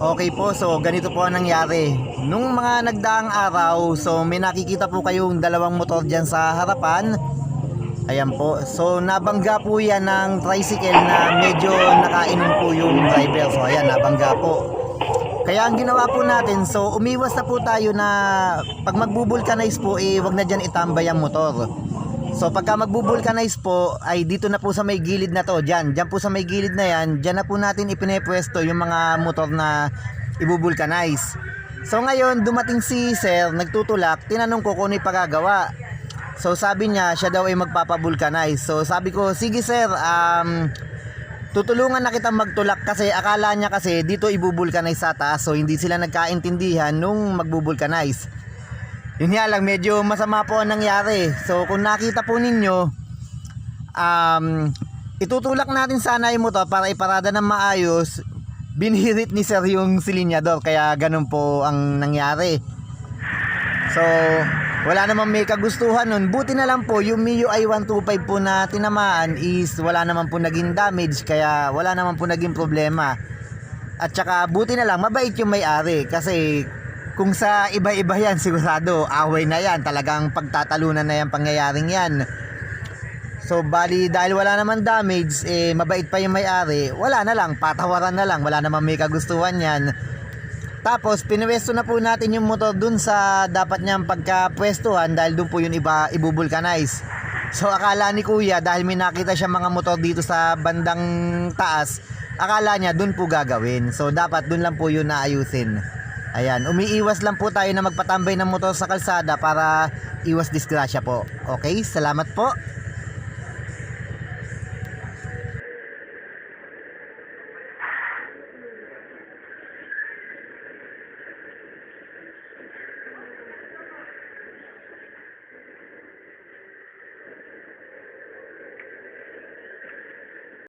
Okay po, so ganito po ang nangyari. Nung mga nagdaang araw, so may nakikita po kayong dalawang motor dyan sa harapan. Ayan po. So nabangga po yan ng tricycle na medyo nakainom po yung driver. So ayan, nabangga po. Kaya ang ginawa po natin, so umiwas na po tayo na pag magbubulkanize po, eh wag na dyan itambay ang motor. So pagka magbubulkanize po, ay dito na po sa may gilid na to, dyan. Dyan po sa may gilid na yan, dyan na po natin ipinepwesto yung mga motor na ibubulkanize. So ngayon, dumating si sir, nagtutulak, tinanong ko kung ano yung pagagawa. So sabi niya, siya daw ay magpapabulkanize. So sabi ko, sige sir, um, tutulungan na kitang magtulak kasi akala niya kasi dito ibubulkanize sa taas. So hindi sila nagkaintindihan nung magbubulkanize. Yun nga lang, medyo masama po ang nangyari. So kung nakita po ninyo, um, itutulak natin sana yung motor para iparada ng maayos. Binihirit ni sir yung silinyador kaya ganun po ang nangyari. So, wala namang may kagustuhan nun. Buti na lang po, yung MIUI 125 po na tinamaan is wala naman po naging damage kaya wala naman po naging problema. At saka buti na lang, mabait yung may-ari kasi kung sa iba-iba yan, sigurado, away na yan. Talagang pagtatalunan na yan, pangyayaring yan. So, bali, dahil wala naman damage, eh, mabait pa yung may-ari, wala na lang, patawaran na lang, wala naman may kagustuhan yan. Tapos, pinuwesto na po natin yung motor dun sa dapat niyang pagkapwestuhan dahil dun po yung iba ibubulkanize. So, akala ni kuya, dahil may nakita siya mga motor dito sa bandang taas, akala niya dun po gagawin. So, dapat dun lang po yun naayusin. Ayan, umiiwas lang po tayo na magpatambay ng motor sa kalsada para iwas disgrasya po. Okay, salamat po.